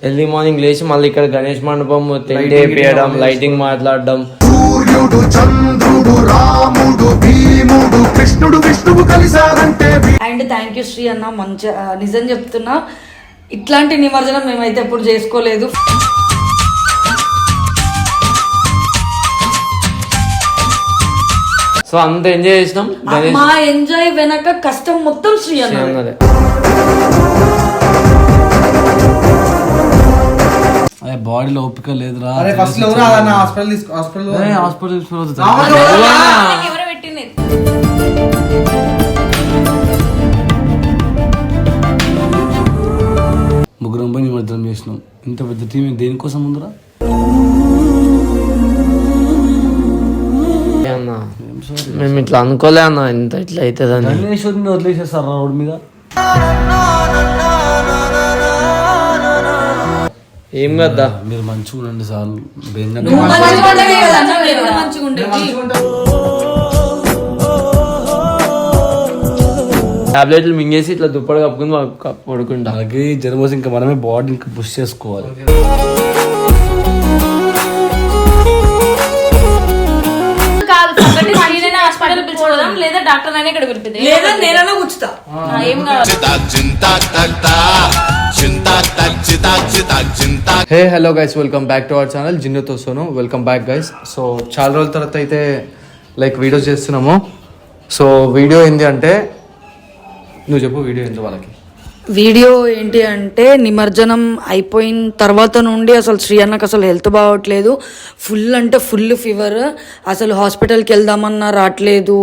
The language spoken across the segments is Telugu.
ఎర్లీ మార్నింగ్ లేచి మళ్ళీ ఇక్కడ గణేష్ మండపం టెంట్ వేయడం లైటింగ్ మాట్లాడడం. సూర్యుడు చంద్రుడు రాముడు భీముడు కృష్ణుడు విష్ణువు కలిశారంటే అండ్ థ్యాంక్ యూ శ్రీ అన్న. మంచి నిజం చెప్తున్నా. ఇట్లాంటి నిమజ్జనం మేమైతే ఎప్పుడు చేసుకోలేదు. సో అంత ఎంజాయ్ చేసినాం. గణేష్ మా ఎంజాయ్ వెనక కష్టం మొత్తం శ్రీ అన్న అన్నదే. అదే బాడీలో ఓపిక లేదురా అరే ఫస్ట్లో ఎవరు అన్న హాస్పిటల్ తీసుకో హాస్పిటల్ హాస్పిటల్ ఎవరు? పెట్టింది. ముగ్గురం పోయి నిమజ్జనం చేసినాం. ఇంత పెద్ద టీం దేనికోసం ఉందిరా? అన్న మేము ఇట్లా అనుకోలే అన్న ఇంత ఇట్లా అవుతుందని వదిలేసేస్తారు రోడ్ మీద? ఏం కదా? మీరు మంచిగా ఉండండి సార్ టాబ్లెట్లు మింగేసి ఇట్లా దుప్పటి కప్పుకుని పడుకో- పడుకుంటా. అలాగే జన్మోసం ఇంకా మనమే బాడీ ఇంకా పుష్ చేసుకోవాలి. లేదా డాక్టర్ అయినా ఇక్కడ లేదా నేనన్నా కూర్చుతా. ఏం కావాలి? Hey hello guys welcome back to our channel జిన్నుతో Sonu welcome back guys so చాలా రోజుల తర్వాత అయితే లైక్ వీడియోస్ చేస్తున్నాము. సో వీడియో ఏంటి అంటే నువ్వు చెప్పు వీడియో ఏంటి వాళ్ళకి. వీడియో ఏంటి అంటే నిమజ్జనం అయిపోయిన తర్వాత నుండి అసలు శ్రీ అన్నకు అసలు హెల్త్ బాగోట్లేదు. ఫుల్ అంటే ఫుల్ ఫీవర్. అసలు హాస్పిటల్కి వెళ్దామన్నా రావట్లేదు.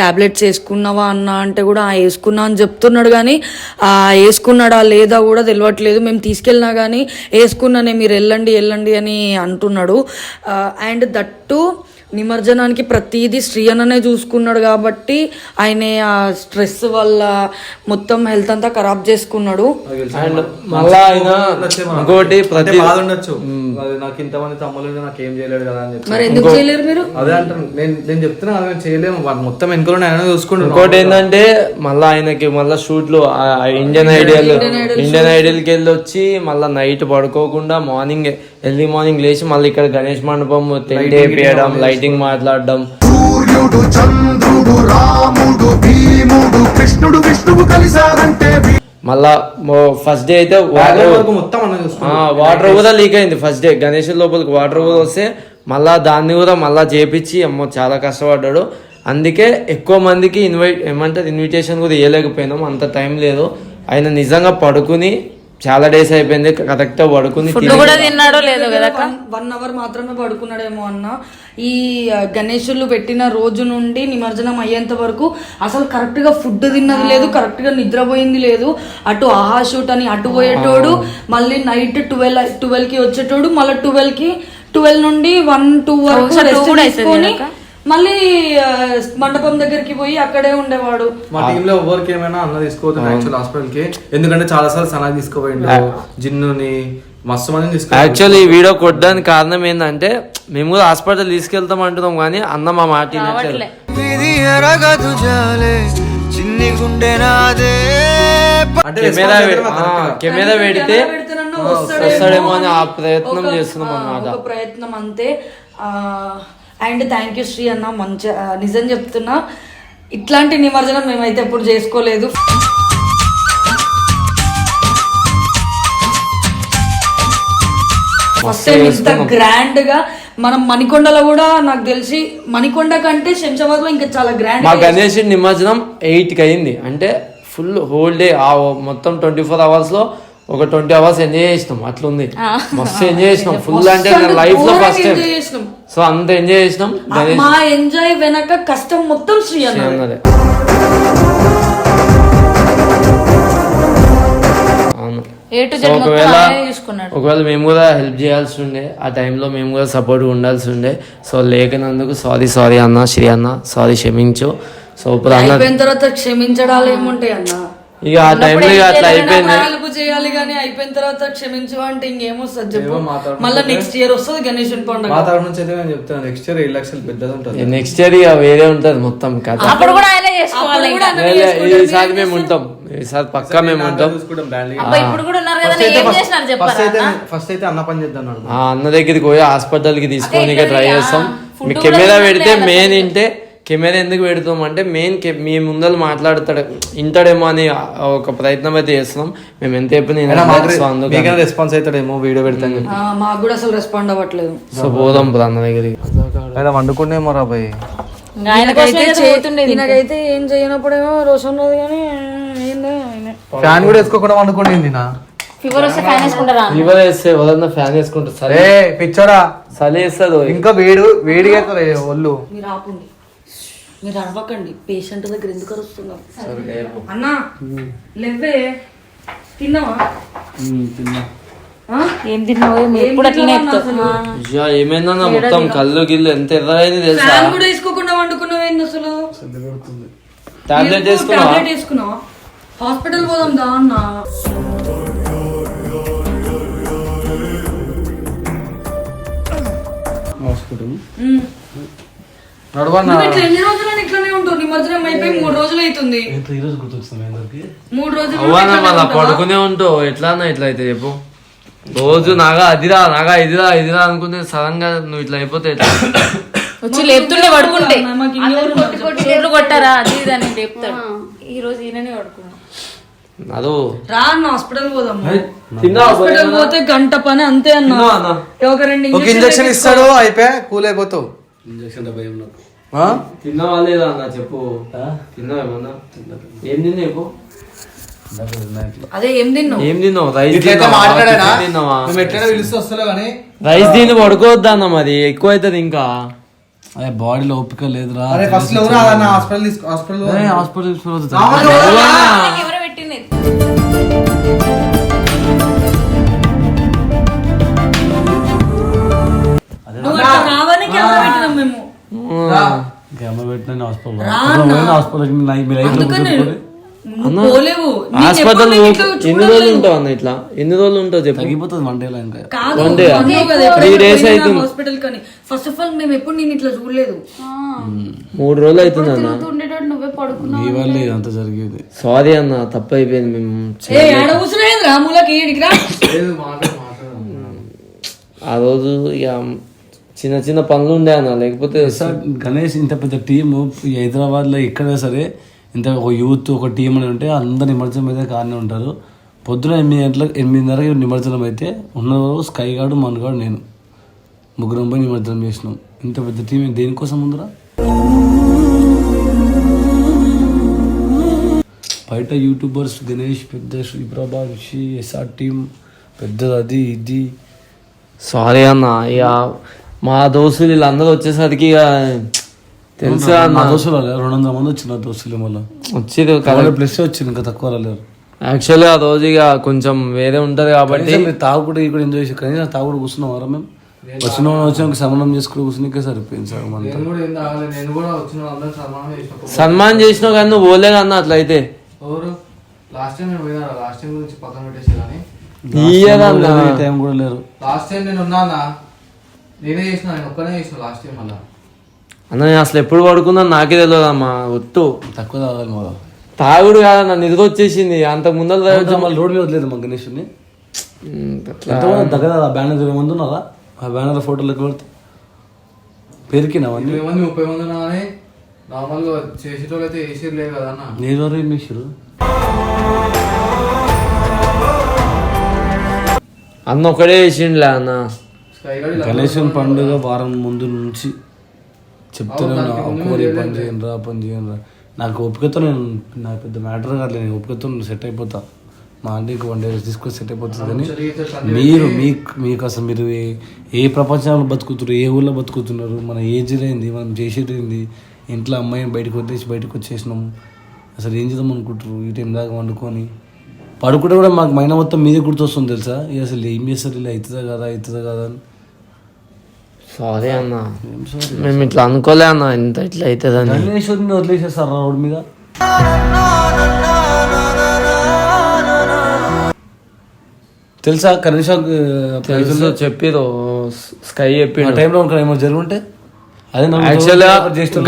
టాబ్లెట్స్ వేసుకున్నావా అన్నా అంటే కూడా వేసుకున్నా అని చెప్తున్నాడు కానీ ఆ, వేసుకున్నాడా లేదా కూడా తెలియట్లేదు మేము తీసుకెళ్ళినా కానీ వేసుకున్నానే మీరు వెళ్ళండి వెళ్ళండి అని అంటున్నాడు. అండ్ దట్టు నిమజ్జనానికి ప్రతిదీ శ్రీ అన్ననే చూసుకున్నాడు కాబట్టి ఆయన ఆ స్ట్రెస్ వల్ల మొత్తం హెల్త్ అంతా ఖరాబ్ చేసుకున్నాడు. అండ్ మళ్ళా ఆయన ఇంకోటి ప్రతి బాధ ఉండొచ్చు. అది నాకు ఇంతమంది తమ్ముళ్ళు నాకు ఏం చేయలేడు కదా అని చెప్పి. మరి ఎందుకు చేయలేరు మీరు? అదే అంటాను. నేను నేను చెప్తున్నా అది చేయలేము వాడు మొత్తం వెనుకలు ఆయన చూసుకుంటున్నాం ఇంకోటి ఏంటంటే మళ్ళా ఆయనకి మళ్ళా షూట్లో ఇండియన్ ఐడియల్ ఇండియన్ ఐడియల్కి వెళ్ళి వచ్చి మళ్ళా నైట్ పడుకోకుండా మార్నింగ్ ఎర్లీ మార్నింగ్ లేచి మళ్ళీ ఇక్కడ గణేష్ మండపం టెంట్ వేయడం లైటింగ్ మాట్లాడడం. సూర్యుడు చంద్రుడు రాముడు భీముడు కృష్ణుడు విష్ణువు కలిశారంటే మళ్ళా ఫస్ట్ డే అయితే వరకు వాటర్ మొత్తం వాటర్ కూడా లీక్ అయింది ఫస్ట్ డే గణేష్ లోపలికి వాటర్ కూడా వస్తే మళ్ళా దాన్ని కూడా మళ్ళా చేపించి అమ్మో చాలా కష్టపడ్డాడు. అందుకే ఎక్కువ మందికి ఇన్వైట్ ఏమంటారు ఇన్విటేషన్ కూడా ఇవ్వలేకపోయినాం అంత టైం లేదు. ఆయన నిజంగా పడుకుని చాలా డేస్ అయిపోయింది కరెక్ట్ తిని- కూడా తిన్నాడో లేదో కదా వన్ అవర్ మాత్రమే పడుకున్నాడేమో అన్న. ఈ ఆ, గణేశులు పెట్టిన రోజు నుండి నిమజ్జనం అయ్యేంత వరకు అసలు కరెక్ట్గా ఫుడ్ తిన్నది లేదు కరెక్ట్గా నిద్రపోయింది లేదు. అటు ఆహా షూట్ అని అటు పోయేటోడు మళ్ళీ నైట్ ట్వెల్వ్ ట్వెల్వ్కి వచ్చేటోడు మళ్ళీ ట్వెల్వ్కి ట్వెల్వ్ నుండి వన్ టూ వరకు తీసుకొని? మళ్ళీ మండపం దగ్గరికి పోయి అక్కడే ఉండేవాడు. మా టీమ్లో ఎవరికి ఏమైనా అన్న తీసుకోవద్దు యాక్చువల్ హాస్పిటల్కి. ఎందుకంటే చాలా సార్లు సనా తీసుకోపోయిండు జిన్నుని మస్తు మందిని తీసుకో యాక్చువల్లీ ఈ వీడియో కొట్టడానికి కారణం ఏంటంటే మేము కూడా హాస్పిటల్ తీసుకెళ్తాం అంటున్నాం కానీ అన్న మా మాట కెమెరా. కెమెరా పెడితే వస్తాడేమో అని ఆ ప్రయత్నం చేస్తున్నాం అన్నమాట. ప్రయత్నం అంతే. అండ్ థ్యాంక్ యూ శ్రీ అన్న మంచి నిజం చెప్తున్నా. ఇట్లాంటి నిమజ్జనం మేమైతే ఎప్పుడు చేసుకోలేదు. ఫస్ట్ టైం ఇంత గ్రాండ్గా మనం మణికొండలో కూడా నాకు తెలిసి మణికొండ కంటే శంషాబాద్లో ఇంకా చాలా గ్రాండ్ మా గణేష్ నిమజ్జనం ఎయిట్కి అయింది. అంటే ఫుల్ హోల్ డే ఆ మొత్తం ట్వంటీ ఫోర్ అవర్స్లో ఒక ట్వంటీ అవర్స్ ఎంజాయ్ చేసినాం అట్లుంది. మస్తు ఎంజాయ్ చేసినాం ఫుల్ అంటే లైఫ్లో ఫస్ట్ టైం సో అంత ఎంజాయ్ చేసినాం మా ఎంజాయ్ వెనక కష్టం మొత్తం శ్రీ అన్న అన్నదే. ఒకవేళ ఒకవేళ మేము కూడా హెల్ప్ చేయాల్సి ఉండే ఆ టైంలో మేము కూడా సపోర్ట్ ఉండాల్సి ఉండే. సో లేకనందుకు సారీ సారీ అన్న శ్రీ అన్న సారీ క్షమించు. సో ఇప్పుడు అన్న అయిపోయిన తర్వాత క్షమించడాలు ఏముంటాయి అన్న? ఇక ఆ టైంలో ఇక అట్లా అయిపోయింది. హెల్ప్ చేయాలి కానీ అయిపోయిన తర్వాత క్షమించు అంటే ఇంకేమొస్తుంది చెప్పు. మళ్ళీ నెక్స్ట్ ఇయర్ వస్తుంది గణేశుని పండుగ. మా తరఫు నుంచి అయితే నేను చెప్తాను నెక్స్ట్ ఇయర్ ఏడు లక్షలు పెద్దది ఉంటుంది. నెక్స్ట్ ఇయర్ ఇక వేరే ఉంటది మొత్తం కథ. అప్పుడు కూడా ఆయనే చేసుకోవాలి ఈసారి మేము ఉంటాం. ఈసారి పక్కా మేము ఉంటాం. ఇప్పుడు కూడా ఉన్నారు కదా ఏం చేసినారు ఫస్ట్ అయితే చెప్పారా ఫస్ట్ అయితే అన్న పని చేద్దాం అన్నాడు. ఆ అన్న దగ్గరికి పోయి హాస్పిటల్కి తీసుకొని ట్రై చేస్తాం. మీ కెమెరా పెడితే మెయిన్ ఇంటే కెమెరా ఎందుకు పెడతాం అంటే మెయిన్ మీ ముందర మాట్లాడతాడు ఇంటాడేమో అని ఒక ప్రయత్నం అయితే చేస్తున్నాం. మేము ఎంత చెప్పిన రెస్పాన్స్ అవుతాడేమో వీడియో పెడతాం మాకు కూడా అసలు రెస్పాండ్ అవ్వట్లేదు. సో పోదాం ఇప్పుడు అన్న దగ్గరికి. వండుకునేమో రా భయ్. ఆయన కోసమే ఈయనకైతే కదా చే- పోతుండేది. ఇంకా. ఈయనకైతే ఏం చేయనప్పుడేమో రోషన్ ఉన్నది కానీ. ఫ్యాన్ కూడా వేసుకోకుండా వండుకోండి నా. ఫీవర్ వస్తే ఫ్యాన్ వేసుకుంటారా? ఫీవర్ వేస్తే ఎవరన్నా ఫ్యాన్ వేసుకుంటారు సరే పిచ్చోడా. చలి వేస్తుంది ఇంకా వేడు వేడిగా ఒళ్ళు. మీరు ఆపండి. మీరు అరవకండి. పేషెంట్ దగ్గర ఎందుకు అరుస్తున్నారు అన్నా లేవే. తిన్నావా? ఏం తిన్నావు? ఎప్పుడు అట్లనే మొత్తం కళ్ళు గిల్లు ఎంత తెలుసా? ఫ్యాన్ కూడా వేసుకోకుండా అసలు? టాబ్లెట్ వేసుకున్నా టాబ్లెట్ వేసుకున్నావా? హాస్పిటల్ పోదాం దా అన్న. హాస్పిటల్. నడవన్నా? ఎన్ని నిమజ్జనం అయిపోయి మూడు రోజులు అవుతుంది. గుర్తొస్తుంది మీ అందరికి? మూడు రోజులు అవ్వనా మళ్ళా పడుకునే ఉంటావు. ఎట్లా అన్నా ఇట్లా అయితే చెప్పు. రోజు నాగా అదిరా నాగా ఇదిరా ఇదిరా అనుకుంటే సడన్గా నువ్వు ఇట్లా అయిపోతే ఎట్లా? వచ్చి లేపుతుండే పడుకుంటే. కొట్టి కొట్టారా? అది ఇది అని లేపుతాడు. ఈ రోజు ఈయననే అదో. రా అన్న హాస్పిటల్ పోదాం హాస్పిటల్ పోతే గంట పని అంతే అన్న? ఒక రెండు ఒక ఇంజక్షన్ ఇస్తాడు అయిపోయా? కూల్ అయిపోతావు ఇంజక్షన్ భయం నాకు? ఆ? తిన్నావా లేదా అన్న చెప్పు. ఏం తిన్నా చెప్పు ఇందాక తిన్నా ఇట్లా. అదే ఏం తిన్నావు? ఏం తిన్నావు? రైస్ తిన్నావా? రైస్ తిని పడుకోవద్దా అన్న మరి. ఎక్కువ అవుతుంది ఇంకా. అదే బాడీలో ఓపిక లేదురా. ఫస్ట్ హాస్పిటల్ అదే హాస్పిటల్ తీసుకోవద్దు. ఆయనకి ఎవరో పెట్టింది నువ్వు ఇట్లా రావని కెమెరా పెట్టినాం మేము పెట్టిన హాస్పిటల్ హాస్పిటల్ మీ పోలేవు. హాస్పిటల్ ఎన్ని రోజులు ఉంటావు అన్న ఇట్లా? ఎన్ని రోజులు ఉంటావు చెప్పు. తగ్గిపోతుంది వన్ అవుతుంది. హాస్పిటల్ కని. ఫస్ట్ ఆఫ్ ఆల్ మేము ఎప్పుడు నేను ఇట్లా చూడలేదు. మూడు రోజులు అవుతుంది అన్న. నువ్వే పడుకున్నావు మీ వల్లే ఇదంతా జరిగేది. సారీ అన్న తప్పు అయిపోయింది మేము ఏ ఆడ కూర్చునేది ఏడికి రా. ఆ రోజు ఇక చిన్న చిన్న పనులు ఉండే అన్న లేకపోతే సార్ గణేష్ ఇంత పెద్ద టీము హైదరాబాద్లో ఎక్కడైనా సరే ఇంత ఒక యూత్ ఒక టీం అని ఉంటే అందరు నిమజ్జనం అయితే కానే ఉంటారు. పొద్దున ఎనిమిది గంటలకు ఎనిమిదిన్నరకి నిమజ్జనం అయితే ఉన్న రోజు స్కై గార్డు మన్గాడు నేను. ముగ్గురం పోయి నిమజ్జనం చేసినాం. ఇంత పెద్ద టీం దేనికోసం ఉందిరా బయట యూట్యూబర్స్ గణేష్ పెద్ద శ్రీప్రభా ఋషి ఎస్ఆర్ టీం పెద్దది అది ఇది. సారీ అన్న ఇక మా దోస్తులు వీళ్ళందరూ వచ్చేసరికి ఇక తెలుసా నా దోస్తులు రెండు వందల మంది వచ్చిన దోస్తులు మళ్ళీ. వచ్చేది కలర్ ప్లస్ వచ్చింది ఇంకా తక్కువ రాలేరు యాక్చువల్లీ ఆ రోజు ఇక కొంచెం వేరే ఉంటది కాబట్టి మీరు తాగుడు ఇక్కడ ఎంజాయ్ చేసి కనీసం తాగుడు కూర్చున్నావారా మేము? వచ్చిన వచ్చినాక సమన్వయం చేసుకుని కూర్చునికే సరిపోయింది సార్ మన నేను కూడా ఏం తాగలేదు నేను కూడా వచ్చిన అందరూ సన్మానం చేసిన సన్మాన్ చేసినావు కానీ నువ్వు పోలేదు అన్న అట్లయితే? లాస్ట్ టైం నేను పోయినా లాస్ట్ టైం గురించి పక్కన పెట్టేసి కానీ టైం కూడా లేరు. లాస్ట్ టైం నేను ఉన్నానా నేనే చేసిన నేను ఒక్కనే చేసిన లాస్ట్ టైం మళ్ళా. అన్న నేను అసలు ఎప్పుడు పడుకున్నా నాకే తెలియదు అమ్మా ఒట్టు. తక్కువ తాగాలి మొదలు తాగుడు కాదన్న నిద్ర వచ్చేసింది. అంత ముందర తాగొచ్చు. మళ్ళీ రోడ్ మీద వదిలేదు మా గణేష్ని. ఎంతమంది దగ్గర ఆ బ్యానర్ ఇరవై మంది ఉన్నారా? ఆ బ్యానర్ ఫోటోలు ఎక్కువ పెడితే పెరికినా అవన్నీ? ఇరవై మంది ముప్పై మంది ఉన్నా కానీ నార్మల్గా చేసేటోళ్ళు అయితే చేసేది లేదు కదా అన్న. నేను వరకు ఏం చేసారు అన్న ఒకడే వేసిండులే అన్న. గణేశం పండుగ వారం ముందు నుంచి చెప్తూనే ఈ పని చేయండి రా పని చేయండి రా నాకు ఓపికతో నేను నాకు పెద్ద మ్యాటర్ కాదు నేను ఓపికతో సెట్ అయిపోతా. మా ఆంటీకి వన్ డే తీసుకొని సెట్ అయిపోతుంది కానీ మీరు మీకు మీకు అసలు మీరు ఏ- ఏ ప్రపంచంలో బతుకుతున్నారు ఏ ఊళ్ళో బతుకుతున్నారు మన ఏజ్ ఏంది మనం చేసేది ఏంది ఇంట్లో అమ్మాయిని బయటకు వదిలేసి బయటకు వచ్చేసినాం. అసలు ఏం చేద్దాం అనుకుంటారు ఈ టైం దాకా వండుకొని. పడుకుంటే కూడా మాకు మైనా మొత్తం మీదే గుర్తొస్తుంది తెలుసా? ఇక అసలు ఏం చేస్తారు? ఇలా అవుతుందా కదా? అవుతుందా కదా? అని. సారీ అన్న. మేము ఇట్లా అనుకోలే అన్న ఇంత ఇట్లా అవుతుందని గణేశ్వరిని వదిలేసేస్తారు రోడ్ మీద. తెలుసా కనీసం తెలుసు చెప్పిరు స్కై ఆ చెప్పిండు టైంలో ఇంకా ఏమైనా జరిగి ఉంటే అదే యాక్చువల్గా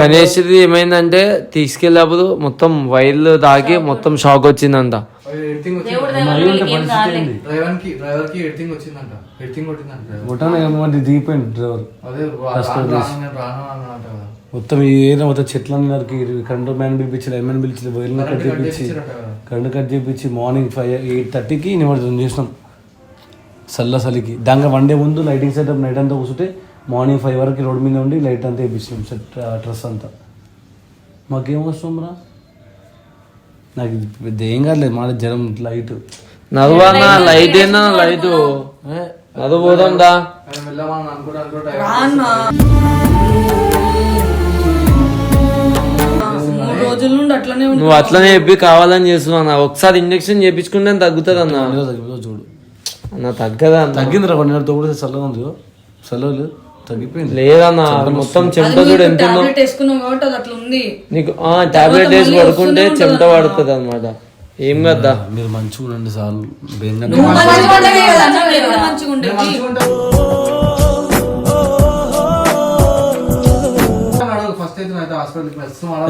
గణేష్ది ఏమైందంటే తీసుకెళ్ళినప్పుడు మొత్తం వైర్లు తాకి మొత్తం షాక్ వచ్చిందంట. డ్రైవర్కి డ్రైవర్కి ఎడిటింగ్ వచ్చిందంట. ఎడిటింగ్ కొట్టిందంట. డ్రైవర్ కొట్టాను ఏమో అది దిగిపోయింది డ్రైవర్. అదే రాను రాను నేను రాను అన్నమాట కదా. మొత్తం ఏరియా మొత్తం చెట్లన్నీ నరికి కరెంట్ మ్యాన్ పిలిపించి ఎంఎన్ పిలిచి వైర్లను కట్ చేయించి కరెంట్ కట్ చేయించి మార్నింగ్ ఫైవ్ ఎయిట్ థర్టీకి నిమజ్జనం చేసినాం. చల్ల చలికి దాంట్లో వన్ డే ముందు లైటింగ్ సెటప్ నైట్ అంతా కూర్చుంటే మార్నింగ్ ఫైవ్ వరకు రోడ్ మీద ఉండి లైట్ అంతా వేయించినాం సెట్ డ్రెస్ అంతా. మాకేం వస్తాం రా? నాకు పెద్ద ఏం కాదులేదు మాట జ్వరం లైట్. నవ్వన్న లైట్ ఏందా లైట్ నవ్వు పోదాం దా రాన్నా. మూడు రోజుల నుండి అట్లనే ఉంది నువ్వు అట్లనే చెప్పి కావాలని చేస్తున్నావు అన్న. ఒకసారి ఇంజక్షన్ చేపించుకుంటే తగ్గుతుంది అన్న చూడు. అన్న తగ్గదా అన్న? తగ్గింది రా కొన్ని నెలలతో కూడా చల్లగా ఉంది చల్లలేదు తగ్గిపోయింది లేదన్న మొత్తం చెమట చూడు ఎంత ఉందో టాబ్లెట్ వేసుకున్నాం కాబట్టి అది అట్లా ఉంది నీకు ఆ టాబ్లెట్ వేసి పడుకుంటే చెమట పడుతుంది అనమాట ఏం కదా మీరు మంచిగా ఉండండి మంచిగా ఉండేది.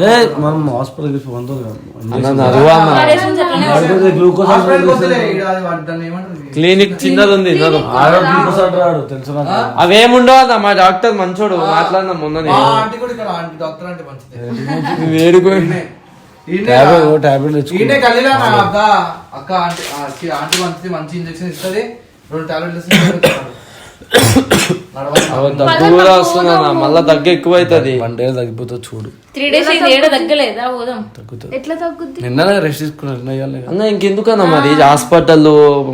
ఏ, మనం హాస్పిటల్కి వంద అన్న నరువా అన్న పడేసి అట్లనే గ్లూకోజ్ క్లినిక్ చిన్నది ఉంది రాడు తెలుసు నాకు. అవేముండవు? మా డాక్టర్ మంచోడు మాట్లాడినా మొన్న. ఆంటీ కూడా ఇక్కడ ఆంటీ డాక్టర్ అంటే మంచిదే. ఈయనే గల్లీలో నా అక్క అక్క ఆంటీ మంచిది మంచి ఇంజెక్షన్ ఇస్తుంది. రెండు టాబ్లెట్లు ఇస్తుంది అవ దగ్గు కూడా వస్తుంది అన్న మళ్ళా దగ్గు ఎక్కువ అవుతుంది వన్ డే తగ్గిపోతుంది చూడు. త్రీ డేస్ తగ్గలేదా పోదాం. తగ్గుతుంది. ఎట్లా తగ్గుద్ది? నిన్న రెస్ట్ తీసుకున్నా అన్న ఇంకెందుకన్నా మరి? హాస్పిటల్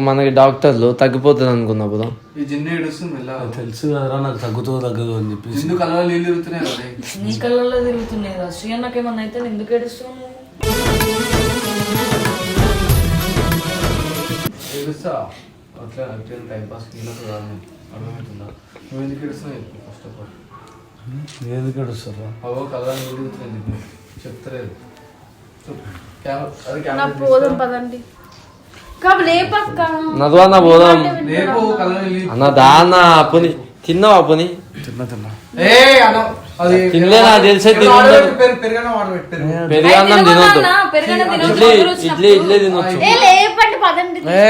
మనకి డాక్టర్లు తగ్గిపోతుంది అనుకున్నా పోదాం. ఈ జిన్ను ఏడుస్తుంది మెల్లగా. తెలుసు కదరా నాకు తగ్గుతుందో తగ్గదు అని చెప్పేసి. జిన్ను కళ్ళలో నీళ్ళు తిరుగుతున్నాయి కదా నీ కళ్ళల్లో తిరుగుతున్నాయి రా శ్రీ అన్నకి ఏమన్నా అయితే ఎందుకు ఏడుస్తున్నావు? ఏడుస్తా. అట్లా టైం పాస్ కింద రాను. అర్థమవుతుందా నువ్వు ఎందుకు ఏడుస్తున్నావు చెప్పు ఫస్ట్ ఆఫ్ ఆల్ నేను ఎందుకు ఏడుస్తారా అవో తిరుగుతున్నాయి నీకు చెప్తలేదు. నా పోదాం పదండి. అన్న పోదాం. రేపు కళ్ళలో నీళ్ళు అన్న దా అన్న అప్పుని తిన్నావు అప్పుని తిన్నా తిన్నా. ఏ అన్న. అది తినలే నాకు తెలిసే పెరుగన్నం తినొద్దు. ఇడ్లీ ఇడ్లీ ఇడ్లీ తినొచ్చు. ఏ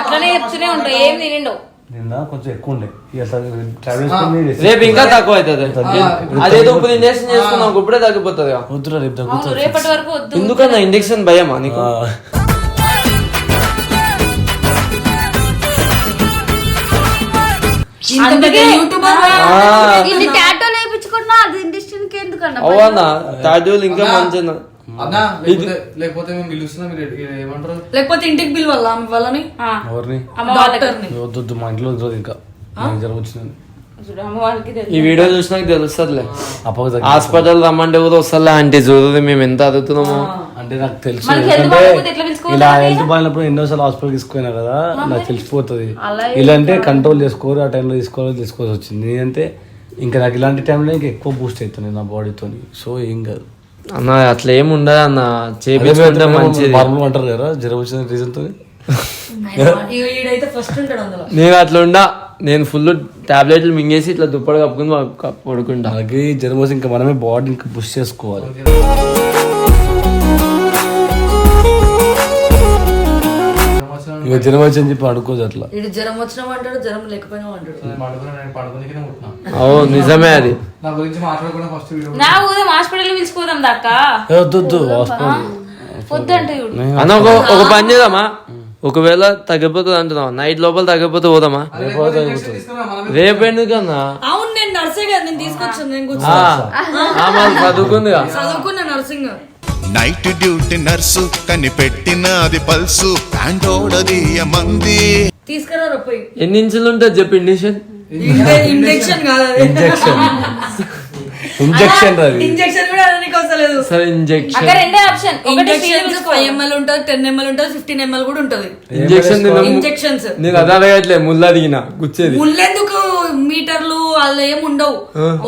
అట్లనే చెప్తూనే ఏం నిన్న కొంచెం ఎక్కువ ఉండే. రేపు ఇంకా తక్కువ అవుతుంది. అదేదో ఇప్పుడు ఇంజక్షన్ చేసుకున్నాం ఇప్పుడే తగ్గిపోతుంది వద్దురా రేపు తగ్గుతుంది. ఎందుకన్నా ఇంజక్షన్ భయమా నీకు? ఇది టాటో లేపించుకున్నా అది ఇండస్ట్రీకి ఎందుకన్నా అవునా? టాటూలు ఇంకా మంచిగా అన్న లేకపోతే మేము పిలుస్తున్నాం మీరు ఏ- ఏ- ఏమంటారు? లేకపోతే ఇంటికి ఆమె వాళ్ళని ఆ, ఎవరిని? మా ఇంట్లో ఇంకా. ఈ వీడియో చూసినాక తెలుస్తుందిలే. హాస్పిటల్ రమ్మంటే కూడా వస్తలే ఆంటీ చూడదు మేము ఎంత అడుగుతున్నామో అంటే నాకు తెలుసు ఇలా హెల్త్ బాగాలేనప్పుడు ఎన్నోసార్లు హాస్పిటల్ తీసుకుపోయినా కదా నాకు తెలిసిపోతుంది. ఇలా అంటే కంట్రోల్ చేసుకోరు ఆ టైంలో తీసుకోవాలి తీసుకోవాల్సి వచ్చింది. నేనంటే ఇంకా నాకు ఇలాంటి టైంలో ఇంకా ఎక్కువ బూస్ట్ అవుతుంది నా బాడీతో సో ఏం కాదు. అన్న అట్లా ఏమి ఉండదు అన్న చేపించుకుంటే మంచిది. నార్మల్ అంటారు కదా జ్వరం వచ్చిన రీజన్తో ఈ- ఈడైతే ఫస్ట్ ఉంటాడు అందులో. నేను అట్లా ఉండా. నేను ఫుల్ టాబ్లెట్లు మింగేసి ఇట్లా దుప్పటి కప్పుకుని పడుకుంటా. అలాగే జ్వరం ఇంకా మనమే బాడీ ఇంకా పుష్ చేసుకోవాలి. ఇక జ్వరం వచ్చి అని చెప్పి అనుకోదు అట్లా. జ్వరం వచ్చినా అంటాడు జ్వరం లేకపోయినా అంటాడు ఓ నిజమే అది. నా గురించి మాట్లాడుకున్న ఫస్ట్ వీడియో నా ఊదం హాస్పిటల్ పిలుచుకోదాం దాకా వద్దు వద్దు హాస్పిటల్ వద్దంటే చూడు అన్న ఒక ఒక పని చేద్దామా? ఒకవేళ తగ్గిపోతుంది అంటున్నావు? నైట్ లోపల తగ్గిపోతే పోదామా? రేపు ఎందుకన్నా అవును నేను నర్సే కదా నేను తీసుకొచ్చాను నేను చదువుకుందిగా. చదువుకున్న నర్సింగ్. నైట్ డ్యూటీ నర్సు కనిపెట్టినది పల్సు. మంది. తీసుకురా పోయి. ఎన్ని ఇంచులు ఉంటుంది చెప్పు ఇండిషన్ ఇంజెక్షన్ కాదు అది. ఇంజెక్షన్ ఇంజెక్షన్ అది. ఇంజెక్షన్ వస్తలేదు సరే ఇంజెక్షన్ అక్కడ రెండే ఆప్షన్ ఒకటి ఇంజెక్షన్స్ ఫైవ్ ఎంఎల్ ఉంటుంది టెన్ ఎంఎల్ ఉంటుంది ఫిఫ్టీన్ ఎంఎల్ కూడా ఉంటుంది. ఇంజెక్షన్ ఇంజెక్షన్స్ నేను అదే అడగట్లే ముళ్ళు అడిగిన గుచ్చేది. ముళ్ళెందుకు? మీటర్లు అలా ఏం ఉండవు.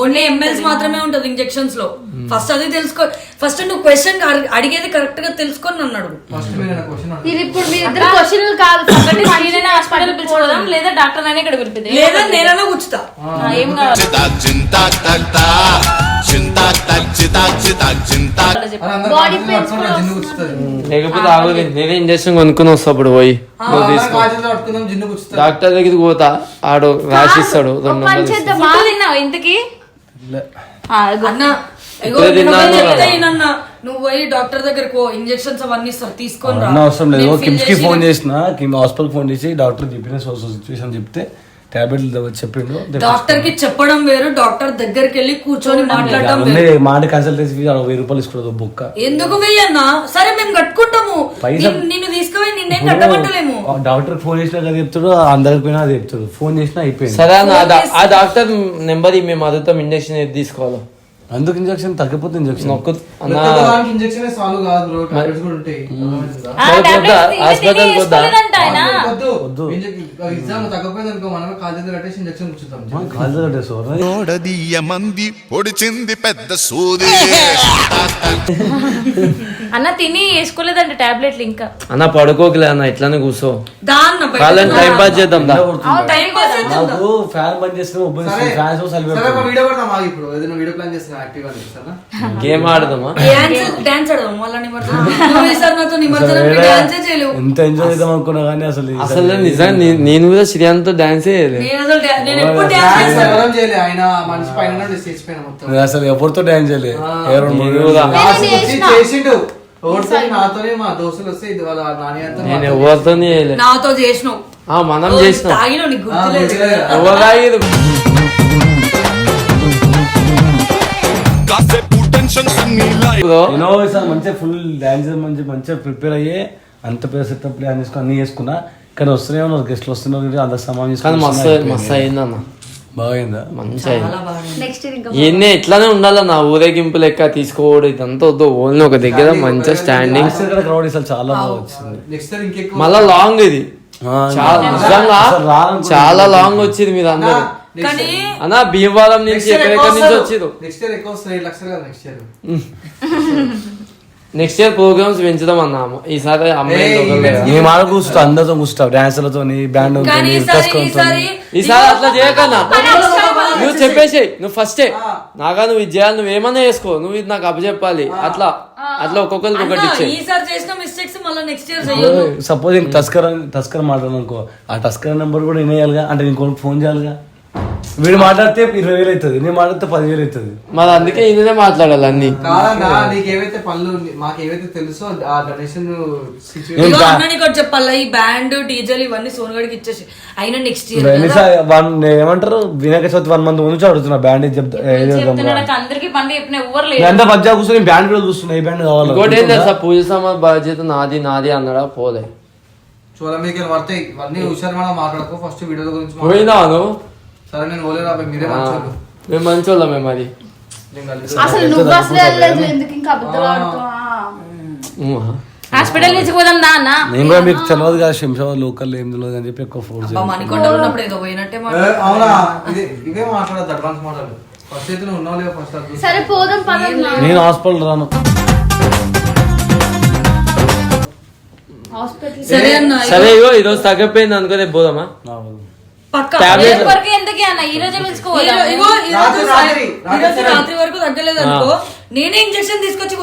ఓన్లీ ఎంఎల్స్ మాత్రమే ఉంటది ఇంజెక్షన్స్లో. ఫస్ట్ అది తెలుసుకో ఫస్ట్ నువ్వు క్వశ్చన్ అడిగేది కరెక్ట్గా తెలుసుకొని నన్ను క్వశ్చన్ ఇది ఇప్పుడు మీ ఇద్దరు క్వశ్చన్ కాదు హాస్పిటల్ పిలుచుకోదాం లేదా డాక్టర్ అయినా ఇక్కడ పిలిపిద్దాం లేదా నేనన్నా కూర్చుతా. ఏం లేకపోతే ఆగుది నేనే ఇంజక్షన్ కొనుక్కుని వస్తా అప్పుడు పోయి. డాక్టర్ దగ్గరికి పోతా ఆడు రాసిస్తాడు తిన్నావు ఇంతకి? నువ్వు పోయి డాక్టర్ దగ్గరకు పో ఇంజెక్షన్స్ అవన్నీ ఇస్తారు తీసుకొని అవసరం లేదు. కిమ్స్కి ఫోన్ చేసిన కిమ్ హాస్పిటల్ ఫోన్ చేసి డాక్టర్ చెప్పిన సిచ్యువేషన్ చెప్తే టాబ్లెట్లు చెప్పిండు డాక్టర్కి చెప్పడం వేరు డాక్టర్ దగ్గరికి వెళ్ళి కూర్చొని మాట్లాడడం వేరు. మాట కన్సల్టెన్సీ ఫీజు వెయ్యి రూపాయలు ఇసుకోవద్దు బొక్క. ఎందుకు వెయ్యన్నా సరే మేము కట్టుకుంటాము. నిన్ను- తీసుకుపోయి నిన్నేం కట్టమంటలేము. డాక్టర్ ఫోన్ చేసినా కదా చెప్తాడు అందరికి పోయినా అది చెప్తాడు ఫోన్ చేసినా అయిపోయింది. సరే ఆ డాక్టర్ నెంబర్ మేము అదుగుతాం ఇంజక్షన్ ఏది తీసుకోవాలి. అందుకు ఇంజక్షన్? తగ్గిపోతే ఇంజక్షన్. హాస్పిటల్ తిని ఆయన. మంది పొడిచింది పెద్ద సూది. అన్న తిని వేసుకోలేదంట టాబ్లెట్లు ఇంకా. అన్న పడుకోకలే అన్న ఇట్లానే కూర్చో. కాలని టైం పాస్ చేద్దాం. నాకు ఫ్యాన్ బంద్ చేస్తే ఫ్యాన్స్ గేమ్ ఆడదామా? ఎంత ఎంజాయ్ చేద్దాం అనుకున్నా కానీ అసలు అసలు నిజంగా నేను కూడా శ్రీయాంత్తో డాన్స్ ఆయన మనిషి పైన స్టేజ్ పైన మొత్తం. నేను అసలు ఎవరితో డాన్స్ చేయలేదు చేసిండు. ఓడితే నాతోనే మా దోస్తులు వస్తే ఇది వాళ్ళ నాని అంతా నేను మాతో ఎవరితో చేయలేదు నాతో చేసినావు. ఆ, మనం చేసినాం. ఎవరు తాగేది? మంచిగా ఫుల్ డాన్స్ మంచి మంచిగా ప్రిపేర్ అయ్యి అంత పేరు సెటప్ ప్లాన్ చేసుకుని అన్ని చేసుకున్నా కానీ వస్తూనే ఉన్నారు గెస్ట్లు వస్తున్నారు అందరు సమానం కానీ మస్తు మస్తు అయిందన్న బాగైందా? మంచి అయింది. ఇంకా ఇవన్నీ ఎట్లానే ఉండాలన్న ఊరేగింపు లెక్క తీసుకోవడం ఇదంతా వద్దు. ఓన్లీ ఒక దగ్గర మంచిగా స్టాండింగ్ క్రౌడ్ చాలా బాగా వచ్చింది. నెక్స్ట్ ఇయర్ ఇంకెక్కువ మళ్ళా లాంగ్ ఇది. ఆ, చాలా. చాలా లాంగ్ వచ్చింది మీరు అందరు. కానీ అన్న భీమవరం నుంచి ఎక్కడెక్కడి నుంచి వచ్చిరు నెక్స్ట్ ఇయర్ ఎక్కువ వస్తుంది. ఏడు లక్షలు కదా next year. Next year programs పెంచుదాం అన్న ఈసారి అమ్మాయి. నీ మాట కూర్చుంటా అందరితో కూర్చుంటా డాన్సులతో బ్యాండ్ కానీ ఈసారి అట్లా చేయకన్నా. నువ్వు చెప్పేసి నువ్వు ఫస్టే నాగా నువ్వు ఇది చేయాలి నువ్వు ఏమన్నా చేసుకో. నువ్వు ఇది నాకు అప్పచెప్పాలి. అట్లా. అట్లా ఒక్కొక్కరికి ఒకటి అన్నా, ఇచ్చే ఈసారి చేసిన మిస్టేక్స్ మళ్ళీ నెక్స్ట్ ఇయర్ చెయ్యొద్దు సపోజ్ ఇంక టస్కర్ అని- టస్కర్ మాట్లాడు అనుకో ఆ టస్కర్ నెంబర్ కూడా వినేయాలిగా? అంటే నీకు ఫోన్ చేయాలిగా? వీడు మాట్లాడితే ఇరవై వేలు అవుతుంది నేను మాట్లాడితే పదివేలు అవుతుంది. మరి అందుకే ఈయననే మాట్లాడాలి అన్ని. కాదన్నా నీకు ఏవైతే పనులు మాకు ఏవైతే తెలుసో ఆ గణేషన్ సిచ్యువేషన్ ఇదిగో అన్న నీకు ఒకటి చెప్పాలా ఈ బ్యాండ్ డీజేలు ఇవన్నీ సోనగడికి ఇచ్చేసి. అయినా నెక్స్ట్ ఇయర్ ఎన్నిసార్లు వన్ ఏమంటారు వినాయక చవితి వన్ మంత్ నుంచి అడుగుతున్నా బ్యాండ్ చెప్తా చెప్తున్నాడు అందరికి పండుగ చెప్పిన లేరు. ఎంత మధ్య కూర్చొని బ్యాండ్ కూడా చూస్తున్నా ఏ బ్యాండ్ ఇంకోటి ఏం కావాలి తెలుసా పూజ సామాన్ బాధ్యత నాది నాది అన్నాడా? పోలే. మీకు పడతాయి ఇవన్నీ హుషారు మనం మాట్లాడుకో ఫస్ట్ వీడియోల గురించి మాట్లాడు. సరే నేను అబ్బాయి, మీరే మంచోళ్ళు. మేము మంచి వాళ్ళమే మరి. నేను కలిసి అసలు నువ్వు అసలు వెళ్ళలేదు ఎందుకు? ఇంకా అబద్ధాలు ఆడుతావు. హాస్పిటల్ తీసుకుపోదాం దా అన్న. నేను కూడా మీకు తెలియదు కదా శంషాబాద్ లోకల్ ఏం తెలియదు అని చెప్పి ఎక్కువ ఫోర్స్ మణికొండలో ఉన్నప్పుడు ఏదో పోయినట్టే ఏ, మాట్లాడు. అవునా? ఇది ఇవే మాట్లాడద్దు అడ్వాన్స్ ఫస్ట్ అయితే నువ్వు ఉన్నావు ఫస్ట్ అది సరే పోదాం పదం నేను హాస్పిటల్ రాను. హాస్పిటల్. సరే అన్న సరే ఇగో. ఈరోజు తగ్గిపోయింది అనుకో రేపు పోదామా? రేపు వరకు ఎందుకే అన్న? ఈ రోజే పిలుచుకోవాలి ఇగో ఈ రోజు రాత్రి, రాత్రి, ఈ రోజు రాత్రి రాత్రి వరకు తగ్గలేదు అనుకో నేనే ఇంజెక్షన్ తీసుకొచ్చి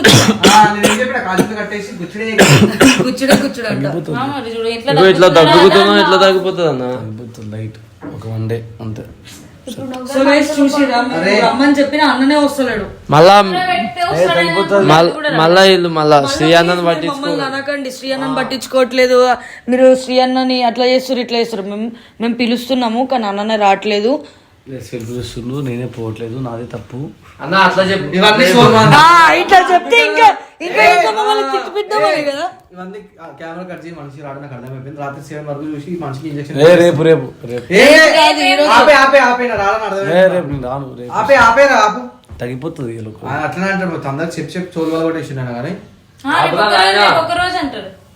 కూర్చుడే కూర్చుడే అంట. ఇట్లా తగ్గుతుందా? ఇట్లా తగ్గిపోతుంది అన్న. లైట్ ఒక వన్ డే అంతే. సో గైస్ చూసిరా మీరు రమ్మని చెప్పిన అన్ననే వస్తలేడు. మళ్ళా మళ్ళా వీళ్ళు మళ్ళా శ్రీ అన్నని పట్టించుకో మమ్మల్ని అనకండి. శ్రీ అన్నని పట్టించుకోవట్లేదు. మీరు శ్రీ అన్నని అట్లా చేస్తారు ఇట్లా చేస్తారు మేము మేము పిలుస్తున్నాము కానీ అన్ననే రావట్లేదు. పిలుస్తుండ్రు నేనే పోవట్లేదు నాదే తప్పు. అన్న అట్లా చెప్పు. ఇట్లా చెప్తే ఇంకా ఇంకా ఇంకా మమ్మల్ని తిట్టిపిద్దామని కదా. ఇవన్నీ కెమెరా కట్ చేసి మనిషి రావడం నాకు అర్థమైపోయింది. రాత్రి సెవెన్ వరకు చూసి ఈ మనిషికి ఇంజక్షన్ ఏ రేపు రేపు రేపు. ఏ, ఆపే అర్థమైంది. రేపు రాను రేపు. ఆపే ఆపే ఆపు. తగ్గిపోతుంది వీళ్ళకు అట్లనే అంటారు అందరికి చెప్పి చెప్పి చోలు కూడా ఇచ్చిండు కానీ. ఒక రోజు అంటారు.